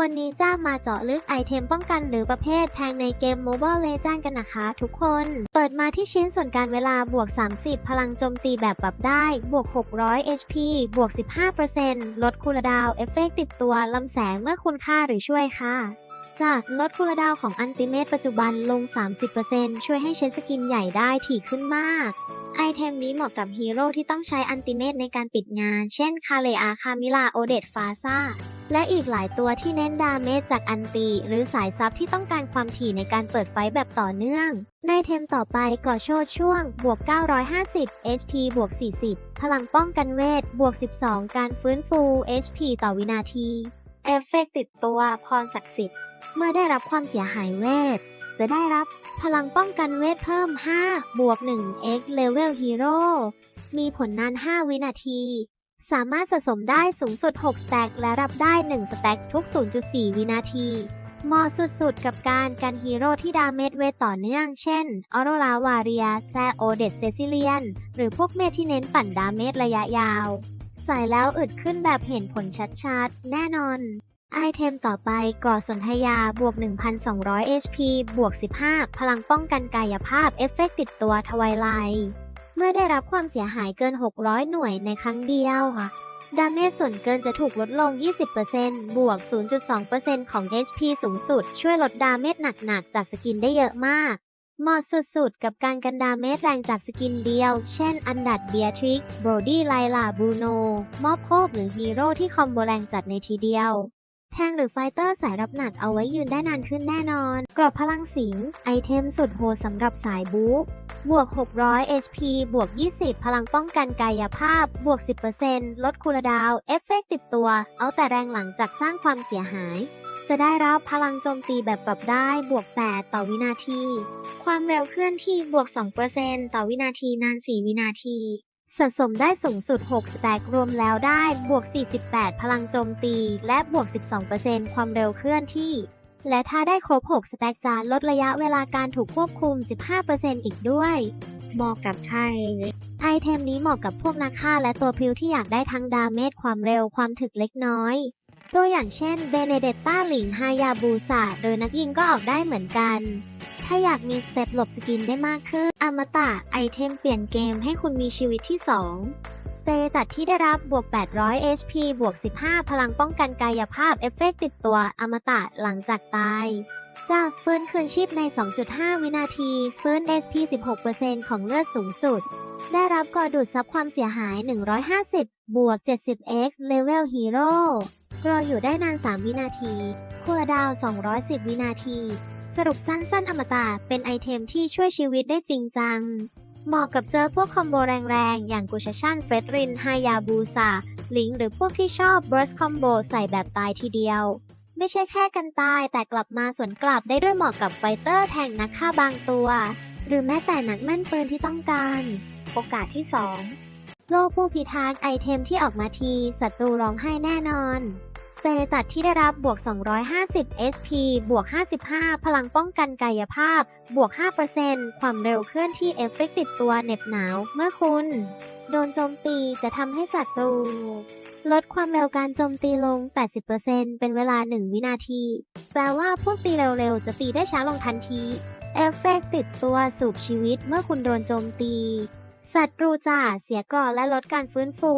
วันนี้จ้ามาเจาะลึกไอเทมป้องกันหรือประเภทแทงในเกม Mobile Legends กันนะคะทุกคน เปิดมาที่ชิ้นส่วนการเวลาบวก 30 พลังโจมตีแบบปรับได้ บวก 600 HP บวก 15%ลดคูลดาวเอฟเฟกต์ติดตัวลำแสงเมื่อคุณฆ่าหรือช่วยค่ะจากลดคูลดาวของอันติเมตปัจจุบันลง 30%ช่วยให้เชนสกินใหญ่ได้ถี่ขึ้นมาก ไอเทมนี้เหมาะกับฮีโร่ที่ต้องใช้อันติเมตในการปิดงาน เช่น คาเลอา คามิลา โอเดตฟาซา และอีกหลายตัวที่เน้นดาเมจจากอันตีหรือสายซับที่ต้องการความถี่ในการเปิดไฟแบบต่อเนื่อง ในเทมต่อไปก่อโชดช่วง บวก 950 HP บวก 40 พลังป้องกันเวท บวก 12 การฟื้นฟู HP ต่อวินาที เอฟเฟกต์ติดตัวพรศักดิ์สิทธิ์ เมื่อได้รับความเสียหายเวท จะได้รับพลังป้องกันเวทเพิ่ม 5 บวก 1 x Level Hero มีผลนาน 5 วินาที สามารถสะสมได้สูงสุด 6 สแต็กและรับได้ 1 สแต็กทุก 0.4 วินาที เหมาะสุดๆ กับการกันฮีโร่ที่ดาเมจเวทต่อเนื่อง เช่น ออโรราวาเรีย แซโอเดตเซซิเลียน หรือพวกเมทที่เน้นปั่นดาเมจระยะยาว ใส่แล้วอึดขึ้นแบบเห็นผลชัดๆ แน่นอน ไอเทมต่อไปก่อสนธยาบวก 1,200 HP บวก 15 พลังป้องกันกายภาพ เอฟเฟกต์ติดตัวทวายไลท์ เมื่อได้รับความเสียหายเกิน 600 หน่วยในครั้งเดียวค่ะดาเมจส่วนเกินจะถูกลดลง 20%บวก 0.2%ของ HP สูงสุด ช่วยลดดาเมจหนักๆ จากสกินได้เยอะมาก เหมาะสุดๆ กับการกันดาเมจแรงจากสกินเดียว เช่น อันดัดเบียทริก โบรดี้ไลลาบูโน มอบโคบหรือฮีโร่ที่คอมโบแรงจัดในทีเดียว แทงหรือไฟเตอร์สายรับหนักเอาไว้ยืนได้นานขึ้นแน่นอน กรอบพลังสิง ไอเทมสุดโหดสำหรับสายบู๊บวก 600 HP บวก 20 พลังป้องกันกายภาพ บวก 10%ลดคูลดาว เอฟเฟกติดตัว เอาแต่แรงหลังจากสร้างความเสียหายจะได้รับพลังโจมตีแบบปรับได้บวก 8 ต่อวินาที ความเร็วเคลื่อนที่บวก 2%ต่อวินาทีนาน 4 วินาที สะสมได้สูงสุด 6 สแต็กรวมแล้วได้ บวก 48 พลังโจมตี และบวก 12%ความเร็วเคลื่อนที่ และถ้าได้ครบ 6 สแต็กจะลดระยะเวลาการถูกควบคุม 15%อีกด้วยเหมาะกับไทยไอเทมนี้เหมาะกับพวกนักฆ่าและตัวพริ้วที่อยากได้ทั้งดาเมจความเร็วความถึกเล็กน้อย ตัวอย่างเช่นเบเนเดตต้าหลิงฮายาบูซาหรือนักยิงก็ออกได้เหมือนกัน ถ้าอยากมีสเต็ปหลบสกินได้มากขึ้น อมตะไอเทมเปลี่ยนเกมให้คุณมีชีวิตที่ 2 สเตตัดที่ได้รับบวก 800 HP บวก 15 พลังป้องกันกายภาพเอฟเฟกติดตัวอมตะหลังจากตายจากฟื้นคืนชีพใน 2.5 วินาทีฟื้น HP 16%ของเลือดสูงสุด ได้รับกอดูดซับความเสียหาย 150 บวก 70x Level Hero รออยู่ได้นาน 3 วินาทีคูลดาว 210 วินาที สรุปสั้นๆอมตะเป็นไอเทมที่ช่วยชีวิตได้จริงจัง เหมาะกับเจอพวกคอมโบแรงๆ อย่างกุชชั่นเฟตรินฮายาบูซาลิงหรือพวกที่ชอบ burst combo ใส่แบบตายทีเดียว ไม่ใช่แค่กันตายแต่กลับมาสวนกลับได้ด้วยเหมาะกับไฟเตอร์แทงนักฆ่าบางตัว หรือแม้แต่นักแม่นปืนที่ต้องการ โอกาสที่ 2 โลกผู้พิทักษ์ไอเทมที่ออกมาทีศัตรูร้องไห้แน่นอน เตตัสที่ได้รับบวก 250 HP บวก 55 พลังป้องกันกายภาพ บวก 5%ความเร็วเคลื่อนที่เอฟเฟกติดตัวเหน็บหนาว เมื่อคุณ โดนโจมตีจะทำให้ศัตรู ลดความเร็วการโจมตีลง 80%เป็นเวลา 1 วินาที แปลว่าพวกตีเร็วๆ จะตีได้ช้าลงทันที เอฟเฟกติดตัวสูบชีวิตเมื่อคุณโดนโจมตี ศัตรูจ่าเสียก่อนและลดการฟื้นฟู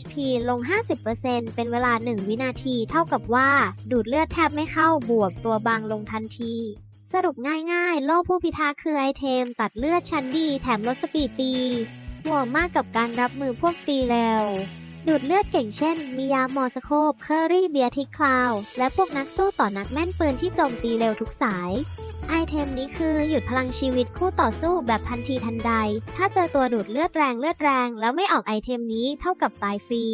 HP ลง 50%เป็นเวลา 1 วินาทีเท่ากับว่า ดูดเลือดแทบไม่เข้าบวกตัวบางลงทันที สรุปง่ายๆ โล่ผู้พิทักษ์คือไอเทม ตัดเลือดชั้นดีแถมลดสปีดตี เหมาะมากกับการรับมือพวกตีเร็ว ดูดเลือดเก่งเช่น มียามอสโคปเคอรี่เบียทิคลาว และพวกนักสู้ต่อนักแม่นปืนที่โจมตีเร็วทุกสาย ไอเทมนี้คือหยุดพลังชีวิตคู่ต่อสู้แบบทันทีทันใด ถ้าเจอตัวดูดเลือดแรงเลือดแรง แล้วไม่ออกไอเทมนี้เท่ากับตายฟรี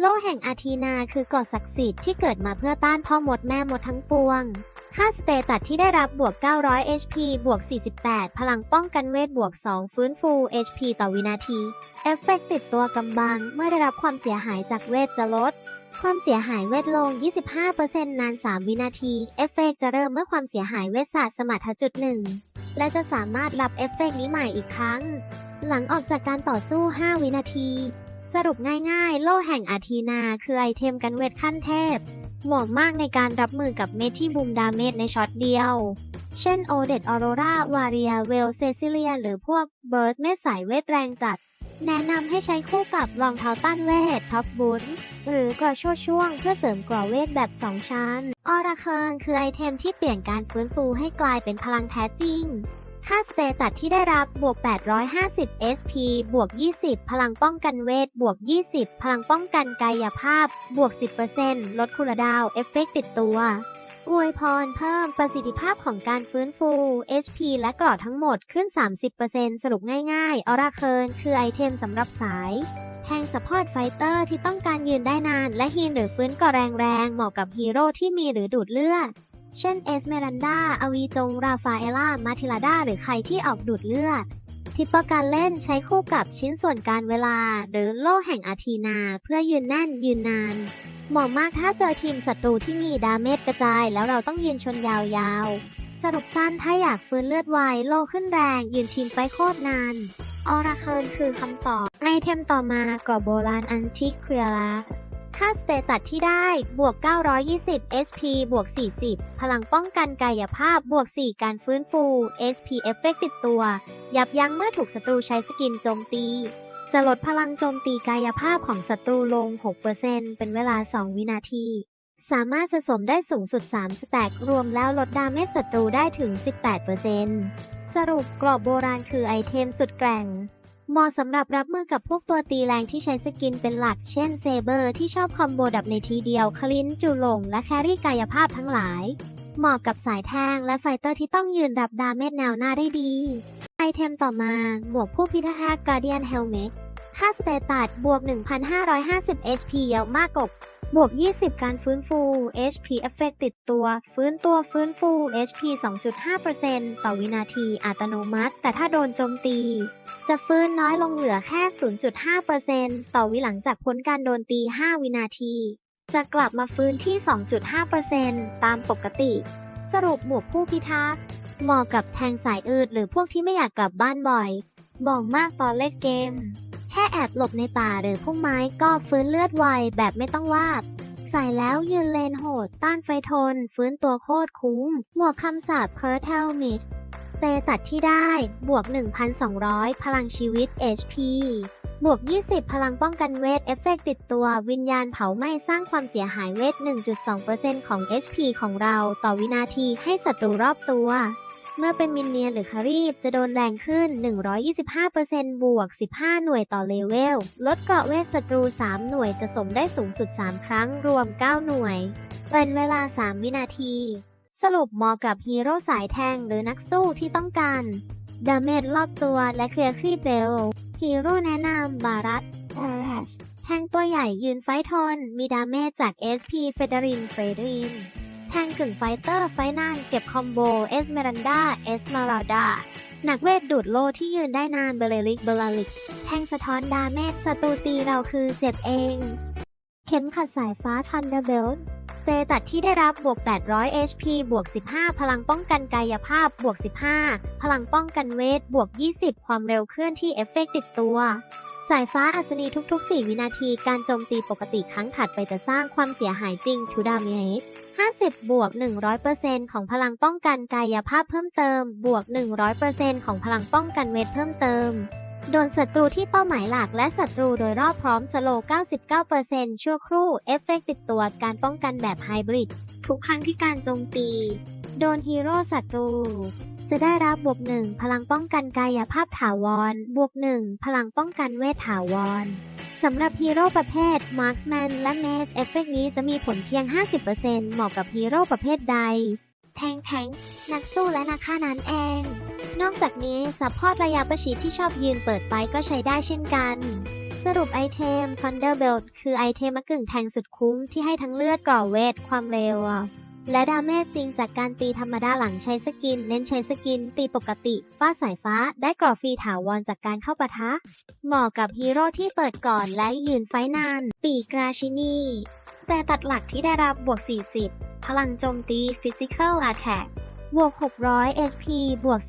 โล่แห่งอาทีนาคือกอดศักดิ์สิทธิ์ที่เกิดมาเพื่อต้านพ่อมดแม่มดทั้งปวง ค่าสเตตัสที่ได้รับบวก 900 HP บวก 48 พลังป้องกันเวทบวก 2 ฟื้นฟู HP ต่อวินาที เอฟเฟกติดตัวกำบัง เมื่อได้รับความเสียหายจากเวทจะลด ความเสียหายเวทลง 25%นาน 3 วินาที เอฟเฟกจะเริ่มเมื่อความเสียหายเวทศาสตร์สมรรถจุดหนึ่งและจะสามารถรับเอฟเฟกนี้ใหม่อีกครั้ง หลังออกจากการต่อสู้ 5 วินาที สรุปง่ายๆ โล่แห่งอาทีนาคือไอเทมกันเวทขั้นเทพ เหมาะมากในการรับมือกับเมทที่บูมดาเมจในช็อตเดียว เช่นโอเดตออโรราวาเรียเวลเซซิเลีย หรือพวกเบิร์ดเมทสายเวทแรงจัด แนะนำให้ใช้คู่กับรองเท้าต้านเวทท็อปบุนหรือกระชดช่วงเพื่อเสริมกรอเวทแบบ 2 ชั้น ออราเคิงคือไอเทมที่เปลี่ยนการฟื้นฟูให้กลายเป็นพลังแท้จริง ค่าสเตตัสที่ได้รับบวก 850 SP บวก 20 พลังป้องกันเวท บวก 20 พลังป้องกันกายภาพ บวก 10%ลดคูลดาว เอฟเฟกต์ติดตัว อวยพรเพิ่มประสิทธิภาพของการฟื้นฟู HP และกรอดทั้งหมดขึ้น 30%สรุปง่ายๆ ออราเคินคือไอเทมสำหรับสายแทงสปอร์ตไฟเตอร์ที่ต้องการยืนได้นาน และฮีนหรือฟื้นก่อแรงๆ เหมาะกับฮีโร่ที่มีหรือดูดเลือด เช่นเอสเมรันดาอวีจง ราฟาเอล่า มาทิลาดา หรือใครที่ออกดูดเลือด ทิปเปอร์การเล่นใช้คู่กับชิ้นส่วนการเวลา หรือโล่แห่งอาทีนาเพื่อยืนแน่นยืนนาน เหมาะมากถ้าเจอทีมศัตรูที่มีดาเมจกระจาย แล้วเราต้องยืนชนยาวๆ สรุปสั้นถ้าอยากฟื้นเลือดไวโลขึ้นแรง ยืนทีมไฟโคตรนานออราเคินคือคำตอบไอเทมต่อมากรอบโบราณอันทิคเรียลา ค่าสเตตัสที่ได้ บวก 920 HP บวก 40 พลังป้องกันกายภาพ บวก 4 การฟื้นฟู HP เอฟเฟกติดตัว ยับยั้งเมื่อถูกศัตรูใช้สกินโจมตี จะลดพลังโจมตีกายภาพของศัตรูลง 6%เป็นเวลา 2 วินาที สามารถสะสมได้สูงสุด 3 สแต็กรวมแล้วลดดาเมจศัตรูได้ถึง 18%สรุปกรอบโบราณคือไอเทมสุดแกร่ง เหมาะสำหรับรับมือกับพวกตัวตีแรงที่ใช้สกินเป็นหลัก เช่นเซเบอร์ที่ชอบคอมโบดับในทีเดียวคลินจูหลง และแครี่กายภาพทั้งหลาย เหมาะกับสายแทงและไฟเตอร์ที่ต้องยืนรับดาเมจแนวหน้าได้ดี ไอเทมต่อมาหมวกผู้พิทักษ์การเดียนเฮลเมตค่าสเตตัสบวก 1,550 HP เยอะมากกบ บวก 20 การฟื้นฟู HP เอฟเฟกติดตัว ฟื้นตัวฟื้นฟู HP 2.5%ต่อวินาทีอัตโนมัติ แต่ถ้าโดนโจมตี จะฟื้นน้อยลงเหลือแค่ 0.5%ต่อวิหลังจากพ้นการโดนตี 5 วินาที จะกลับมาฟื้นที่ 2.5%ตามปกติ สรุปหมวกผู้พิทักษ์เหมาะกับแทงสายอืดหรือพวกที่ไม่อยากกลับบ้านบ่อย บอกมากตอนเล่นเกม แค่แอบหลบในป่าหรือพุ่มไม้ก็ฟื้นเลือดไวแบบไม่ต้องวาด ใส่แล้วยืนเลนโหด ต้านไฟทน ฟื้นตัวโคตรคุ้ม หมวกคำสาปเพิร์ทเทลมิดสเตตัสที่ได้ บวก 1,200 พลังชีวิต HP บวก 20 พลังป้องกันเวท เอฟเฟกติดตัว วิญญาณเผาไหม้สร้างความเสียหายเวท 1.2%ของ HP ของเราต่อวินาทีให้ศัตรูรอบตัว เมื่อเป็นมินเนียนหรือคารีบจะโดนแรงขึ้น 125%บวก 15 หน่วยต่อเลเวล ลดเกาะเวทศัตรู 3 หน่วยสะสมได้สูงสุด 3 ครั้งรวม 9 หน่วย เป็นเวลา 3 วินาที สรุปเหมาะกับฮีโร่สายแทงหรือนักสู้ที่ต้องการดาเมจรอบตัวและเคลียร์ครีเบลฮีโร่แนะนำบารัตบารัสแทงตัวใหญ่ยืนไฟทอน มีดาเมจจาก SP เฟเดรินเฟเดริน แทงกึ่งไฟเตอร์ไฟนานเก็บคอมโบเอสเมรันดาเอสมาราดาหนักเวทดูดโลที่ยืนได้นานเบลลิกเบลลิก แทงสะท้อนดาเมจศัตรูตีเราคือเจ็บเอง เข็มขัดสายฟ้าทันเดอร์เบลสเตตัสที่ได้รับบวก 800 HP บวก 15 พลังป้องกันกายภาพบวก 15 พลังป้องกันเวทบวก 20 ความเร็วเคลื่อนที่เอฟเฟกติดตัว สายฟ้าอัศนีทุกๆ 4 วินาทีการโจมตีปกติครั้งถัดไปจะสร้างความเสียหายจริงทูดามเมจ50 บวก 100%ของพลังป้องกันกายภาพเพิ่มเติม บวก 100%ของพลังป้องกันเวทเพิ่มเติม โดนศัตรูที่เป้าหมายหลักและศัตรูโดยรอบพร้อมสโลว์99%ชั่วครู่ เอฟเฟกติดตัวการป้องกันแบบไฮบริด ทุกครั้งที่การโจมตี โดนฮีโร่ศัตรู จะได้รับบวกหนึ่งพลังป้องกันกายภาพถาวร บวกหนึ่งพลังป้องกันเวทถาวรสำหรับฮีโร่ประเภท Marksman และ Mace เอฟเฟกนี้จะมีผลเพียง 50%เหมาะกับฮีโร่ประเภทใด แทงแทงนักสู้และนักฆ่านั้นเอง นอกจากนี้ซัพพอร์ตระยะประชิดที่ชอบยืนเปิดไฟก็ใช้ได้เช่นกัน สรุปไอเทม Thunderbolt คือไอเทมมะกึ่งแทงสุดคุ้มที่ให้ทั้งเลือดก่อเวทความเร็ว และดาเมจจริงจากการตีธรรมดาหลังใช้สกิน เน้นใช้สกิน ตีปกติฟาดสายฟ้า ได้กรอบฟรีถาวรจากการเข้าปะทะ เหมาะกับฮีโร่ที่เปิดก่อนและยืนไฟนาน ปีกราชินี สเตตัสหลักที่ได้รับบวก 40 พลังโจมตี Physical Attack บวก 600 HP บวก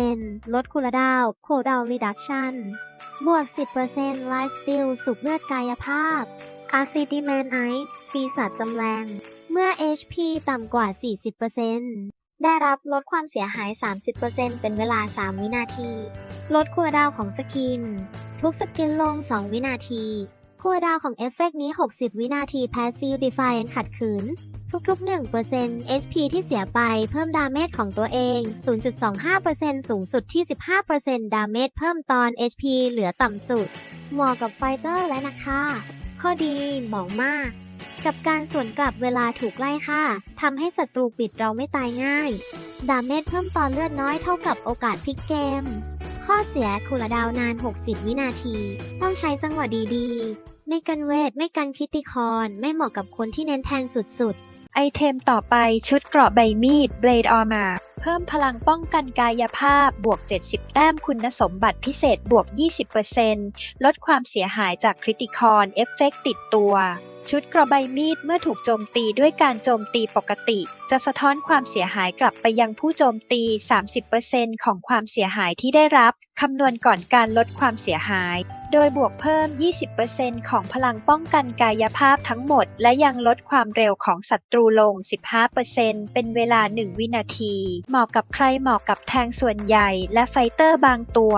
10%ลดคูลดาวน์โคดาว Reduction บวก 10% Life Steal สุกเลือดกายภาพ a c i d i m a n i t e ปีศาจจำแรง เมื่อ HP ต่ำกว่า 40%ได้รับลดความเสียหาย 30%เป็นเวลา 3 วินาที ลดคัวดาวของสกิน ทุกสกินลง 2 วินาทีคัวดาวของเอฟเฟกต์นี้ 60 วินาที Passive Defiant ขัดขืน ทุกๆ 1% HP ที่เสียไปเพิ่มดาเมจของตัวเอง 0.25%สูงสุดที่ 15%ดาเมจเพิ่มตอน HP เหลือต่ำสุด เหมาะกับไฟเตอร์และนะคะข้อดีเหมาะมาก กับการสวนกลับเวลาถูกไล่ฆ่าทำให้ศัตรูปิดเราไม่ตายง่าย ดาเมจเพิ่มตอนเลือดน้อยเท่ากับโอกาสพลิกเกม ข้อเสียคูลดาวน์นาน 60 วินาที ต้องใช้จังหวะดีๆ ไม่กันเวท ไม่กันคริติคอน ไม่เหมาะกับคนที่เน้นแทงสุดไอเทมต่อไปชุดเกราะใบมีด Blade Armor เพิ่มพลังป้องกันกายภาพบวก 70 แต้มคุณสมบัติพิเศษบวก 20%ลดความเสียหายจากคริติคอนเอฟเฟกติดตัว ชุดกราะใบมีดเมื่อถูกโจมตีด้วยการโจมตีปกติ จะสะท้อนความเสียหายกลับไปยังผู้โจมตี 30%ของความเสียหายที่ได้รับ คำนวณก่อนการลดความเสียหาย โดยบวกเพิ่ม 20%ของพลังป้องกันกายภาพทั้งหมด และยังลดความเร็วของศัตรูลง 15%เป็นเวลา 1 วินาที เหมาะกับใครเหมาะกับแทงส่วนใหญ่ และไฟเตอร์บางตัว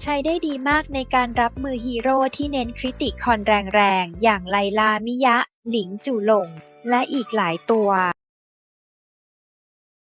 ใช้ได้ดีมากในการรับมือฮีโร่ที่เน้นคริติคอนแรงๆ อย่างไลลามิยะ หลิงจู่หลง และอีกหลายตัว